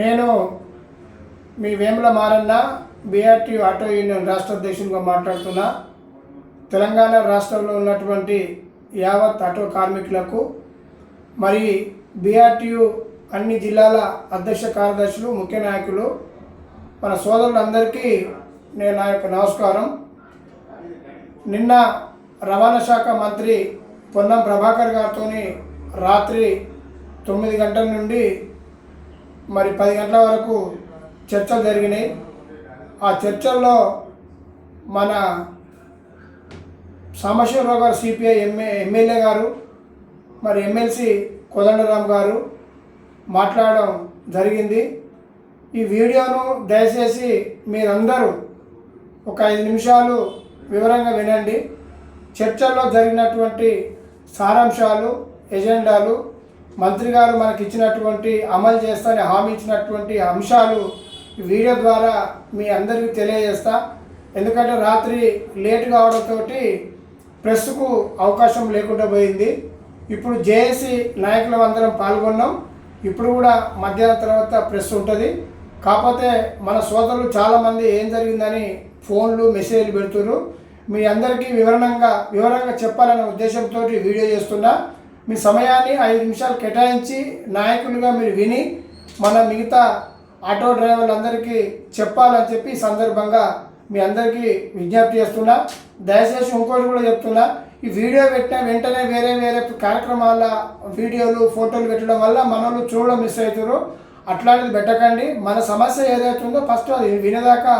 నేను మీ Vemula Maranna BRT auto union రాష్ట్ర అధ్యక్షునిగా మాట్లాడుతున్నా. తెలంగాణ రాష్ట్రంలో ఉన్నటువంటి యావత్ ఆటో కార్మికులకు మరి బీఆర్టీయు అన్ని జిల్లాల అధ్యక్ష కార్యదర్శులు ముఖ్య నాయకులు మన సోదరులందరికీ నేను నా యొక్క నమస్కారం. నిన్న రవాణా శాఖ మంత్రి పొన్నం ప్రభాకర్ గారితో రాత్రి తొమ్మిది గంటల నుండి మరి పది గంటల వరకు చర్చలు జరిగినాయి. ఆ చర్చల్లో మన సాంబశివరావు గారు సిపిఐ ఎంఏ ఎమ్మెల్యే గారు మరి ఎమ్మెల్సీ కోదండరామ్ గారు మాట్లాడడం జరిగింది. ఈ వీడియోను దయచేసి మీరందరూ ఒక ఐదు నిమిషాలు వివరంగా వినండి. చర్చల్లో జరిగినటువంటి సారాంశాలు ఎజెండాలు మంత్రి గారు మనకి ఇచ్చినటువంటి అమలు చేస్తానని హామీ ఇచ్చినటువంటి అంశాలు వీడియో ద్వారా మీ అందరికీ తెలియజేస్తా. ఎందుకంటే రాత్రి లేట్ కావడంతో ప్రెస్కు అవకాశం లేకుండా పోయింది. ఇప్పుడు జేఏసీ నాయకులు అందరం పాల్గొన్నాం. ఇప్పుడు కూడా మధ్యాహ్నం తర్వాత ప్రెస్ ఉంటుంది. కాకపోతే మన సోదరులు చాలామంది ఏం జరిగిందని ఫోన్లు మెసేజ్లు పెడుతున్నారు మీ అందరికీ వివరణంగా వివరంగా చెప్పాలనే ఉద్దేశంతో వీడియో చేస్తున్నా. మీ సమయాన్ని ఐదు నిమిషాలు కేటాయించి నాయకులుగా మీరు విని మన మిగతా ఆటో డ్రైవర్లందరికీ చెప్పాలని చెప్పి ఈ సందర్భంగా మీ అందరికీ విజ్ఞప్తి చేస్తున్నా. దయచేసి ఇంకోటి కూడా చెప్తున్నా. ఈ వీడియో పెట్టిన వెంటనే వేరే వేరే కార్యక్రమాల వీడియోలు ఫోటోలు పెట్టడం వల్ల మనల్ని చూడడం మిస్ అవుతారు అట్లాంటిది పెట్టకండి. మన సమస్య ఏదైతే ఉందో ఫస్ట్ అది వినేదాకా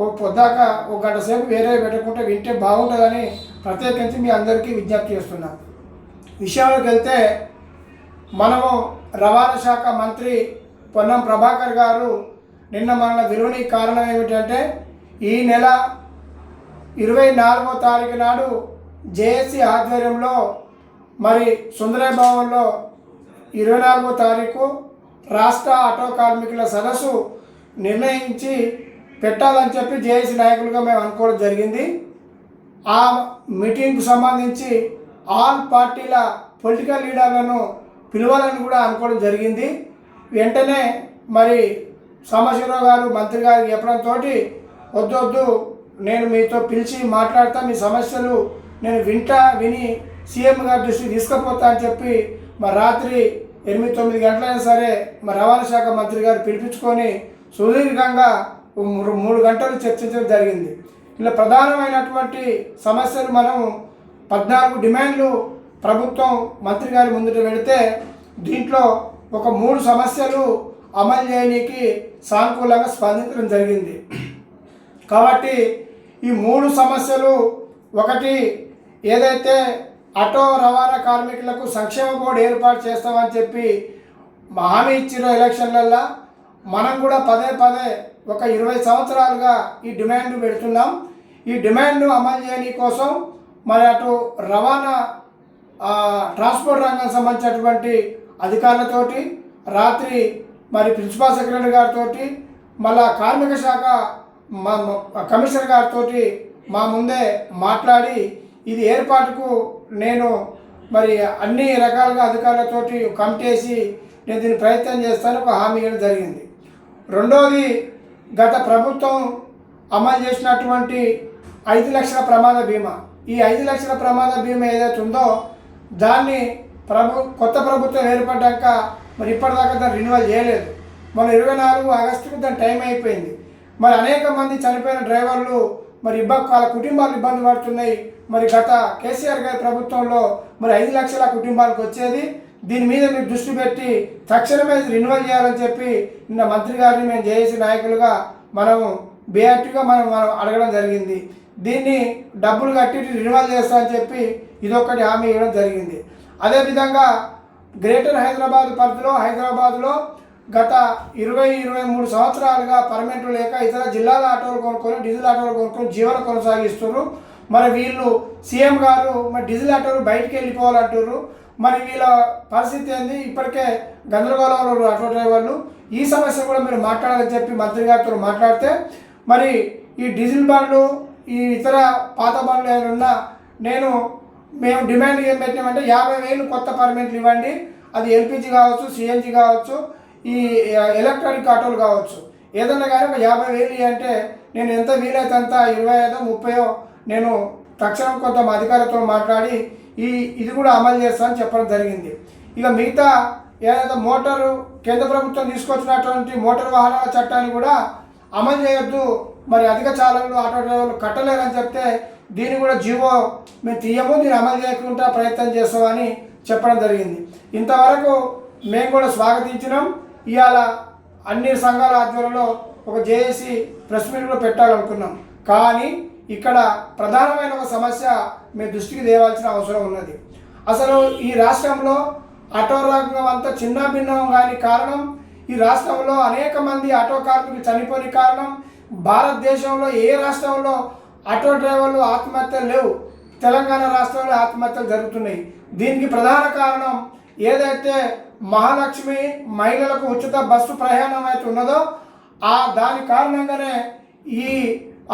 ఓ పొద్దాక ఒక గంట సేపు వేరే పెట్టకుంటే వింటే బాగుంటుందని ప్రత్యేకించి మీ అందరికీ విజ్ఞప్తి చేస్తున్నాను విషయంలోకి వెళ్తే మనము రవాణా శాఖ మంత్రి పొన్నం ప్రభాకర్ గారు నిన్న మన విలువని కారణం ఏమిటంటే ఈ నెల ఇరవై నాలుగో తారీఖు నాడు జేఏసీ ఆధ్వర్యంలో మరి సుందరయ్య భవన్లో ఇరవై నాలుగో తారీఖు రాష్ట్ర ఆటో కార్మికుల సదస్సు నిర్ణయించి పెట్టాలని చెప్పి జేఏసీ నాయకులుగా మేము అనుకోవడం జరిగింది. ఆ మీటింగ్కు సంబంధించి ఆల్ పార్టీల పొలిటికల్ లీడర్లను పిలవాలని కూడా అనుకోవడం జరిగింది. వెంటనే మరి సాంబశివరావు గారు మంత్రి గారు చెప్పడంతో వద్దు వద్దు నేను మీతో పిలిచి మాట్లాడతా మీ సమస్యలు నేను వింటా విని సీఎం గారి దృష్టికి తీసుకుపోతా అని చెప్పి మరి రాత్రి ఎనిమిది తొమ్మిది గంటలైనా సరే మరి రవాణా శాఖ మంత్రి గారు పిలిపించుకొని సుదీర్ఘంగా మూడు గంటలు చర్చించడం జరిగింది. ఇలా ప్రధానమైనటువంటి సమస్యలు మనం పద్నాలుగు డిమాండ్లు ప్రభుత్వం మంత్రి గారి ముందుట పెడితే దీంట్లో ఒక మూడు సమస్యలు అమలు చేయడానికి సానుకూలంగా స్పందించడం జరిగింది. కాబట్టి ఈ మూడు సమస్యలు ఒకటి ఏదైతే ఆటో రవాణా కార్మికులకు సంక్షేమ బోర్డు ఏర్పాటు చేస్తామని చెప్పి హామీ ఇచ్చిన ఎలక్షన్లల్లో మనం కూడా పదే పదే ఒక ఇరవై సంవత్సరాలుగా ఈ డిమాండ్ పెడుతున్నాం. ఈ డిమాండ్ను అమలు చేయని కోసం మరి అటు రవాణా ట్రాన్స్పోర్ట్ రంగం సంబంధించినటువంటి అధికారులతోటి రాత్రి మరి ప్రిన్సిపాల్ సెక్రటరీ గారితో మళ్ళా కార్మిక శాఖ మా కమిషనర్ గారితో మా ముందే మాట్లాడి ఇది ఏర్పాటుకు నేను మరి అన్ని రకాలుగా అధికారులతోటి కమిటేసి నేను దీన్ని ప్రయత్నం చేస్తాను ఒక హామీ ఇవ్వడం జరిగింది. రెండోది గత ప్రభుత్వం అమలు చేసినటువంటి ఐదు లక్షల ప్రమాద బీమా. ఈ ఐదు లక్షల ప్రమాద బీమా ఏదైతే ఉందో దాన్ని ప్రభు కొత్త ప్రభుత్వం ఏర్పడ్డాక మరి ఇప్పటిదాకా దాన్ని రెన్యువల్ చేయలేదు. మన ఇరవై నాలుగు ఆగస్టుకి దాని టైం అయిపోయింది. మరి అనేక మంది చనిపోయిన డ్రైవర్లు మరి ఇబ్బంది వాళ్ళ కుటుంబాలు ఇబ్బంది పడుతున్నాయి. మరి గత కేసీఆర్ గారి ప్రభుత్వంలో మరి ఐదు లక్షల కుటుంబాలకు వచ్చేది. దీని మీద మీరు దృష్టి పెట్టి తక్షణమే ఇది చేయాలని చెప్పి నిన్న మంత్రి గారిని మేము జేఏసీ నాయకులుగా మనం బీఆర్టీగా మనం మనం అడగడం జరిగింది. దీన్ని డబ్బులు కట్టి రెన్యువల్ చేస్తా అని చెప్పి ఇదొక్కటి హామీ ఇవ్వడం జరిగింది. అదేవిధంగా గ్రేటర్ హైదరాబాద్ పరిధిలో హైదరాబాద్లో గత ఇరవై ఇరవై మూడు సంవత్సరాలుగా పర్మిట్లు లేక ఇతర జిల్లాల ఆటోలు కొనుక్కొని డీజిల్ ఆటోలు కొనుక్కొని జీవనం కొనసాగిస్తున్నారు. మరి వీళ్ళు సీఎం గారు మరి డీజిల్ ఆటోలు బయటికి వెళ్ళిపోవాలంటున్నారు. మరి వీళ్ళ పరిస్థితి ఏంది? ఇప్పటికే గందరగోళంలో ఆటో డ్రైవర్లు. ఈ సమస్య కూడా మీరు మాట్లాడాలని చెప్పి మంత్రి గారితో మాట్లాడితే మరి ఈ డీజిల్ బండ్లు ఈ ఇతర పాత బండ్లు ఏమైనా ఉన్నా నేను మేము డిమాండ్ ఏం పెట్టినామంటే యాభై వేలు కొత్త పర్మిట్లు ఇవ్వండి. అది ఎల్పిజి కావచ్చు సిఎన్జి కావచ్చు ఈ ఎలక్ట్రానిక్ ఆటోలు కావచ్చు. ఏదన్నా కానీ ఒక యాభై వేలు అంటే నేను ఎంత వీలైతే అంత ఇరవై ఐదో ముప్పయో నేను తక్షణం కొంత మా అధికారులతో మాట్లాడి ఈ ఇది కూడా అమలు చేస్తానని చెప్పడం జరిగింది. ఇక మిగతా ఏదైతే మోటారు కేంద్ర ప్రభుత్వం తీసుకొచ్చినటువంటి మోటార్ వాహనాల చట్టాన్ని కూడా అమలు చేయొద్దు. మరి అధిక చాలకులు ఆటో డ్రైవర్లు కట్టలేరని చెప్తే దీన్ని కూడా జీవో మేము తీయము దీన్ని అమలు చేయకుండా ప్రయత్నం చేస్తామని చెప్పడం జరిగింది. ఇంతవరకు మేము కూడా స్వాగతించినాం. ఇవాళ అన్ని సంఘాల ఆధ్వర్యంలో ఒక జేఏసీ ప్రెస్ మీట్ కూడా పెట్టాలనుకున్నాం. కానీ ఇక్కడ ప్రధానమైన ఒక సమస్య మీ దృష్టికి తేవాల్సిన అవసరం ఉన్నది. అసలు ఈ రాష్ట్రంలో ఆటో రంగం అంతా చిన్న భిన్నం కాని కారణం ఈ రాష్ట్రంలో అనేక మంది ఆటో కార్మికులు చనిపోయిన కారణం భారతదేశంలో ఏ రాష్ట్రంలో ఆటో డ్రైవర్లు ఆత్మహత్యలు లేవు తెలంగాణ రాష్ట్రంలో ఆత్మహత్యలు జరుగుతున్నాయి. దీనికి ప్రధాన కారణం ఏదైతే మహాలక్ష్మి మహిళలకు ఉచిత బస్సు ప్రయాణం అయితే ఉన్నదో ఆ దాని కారణంగానే ఈ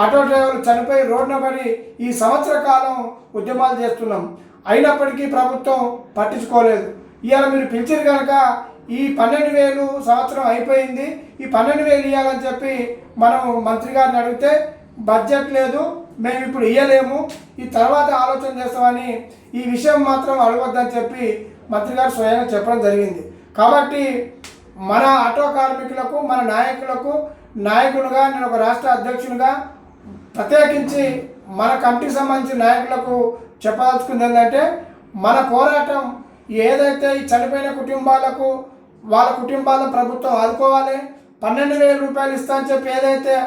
ఆటో డ్రైవర్లు చనిపోయి రోడ్డున పడి ఈ సంవత్సర కాలం ఉద్యమాలు చేస్తున్నాం. అయినప్పటికీ ప్రభుత్వం పట్టించుకోలేదు. ఇవాళ మీరు పిలిచారు కనుక ఈ పన్నెండు వేలు సంవత్సరం అయిపోయింది. ఈ పన్నెండు వేలు ఇవ్వాలని చెప్పి మనం మంత్రి గారిని అడిగితే బడ్జెట్ లేదు మేము ఇప్పుడు ఇవ్వలేము ఈ తర్వాత ఆలోచన చేస్తామని ఈ విషయం మాత్రం అడగొద్దని చెప్పి మంత్రి గారు స్వయంగా చెప్పడం జరిగింది. కాబట్టి మన ఆటో కార్మికులకు మన నాయకులకు నాయకులుగా నేను ఒక రాష్ట్ర అధ్యక్షునిగా ప్రత్యేకించి మన కమిటీకి సంబంధించిన నాయకులకు చెప్పదలుచుకుంది ఏంటంటే మన పోరాటం ఏదైతే ఈ చనిపోయిన కుటుంబాలకు వాళ్ళ కుటుంబాలను ప్రభుత్వం ఆదుకోవాలి. పన్నెండు వేల రూపాయలు ఇస్తా అని చెప్పి ఏదైతే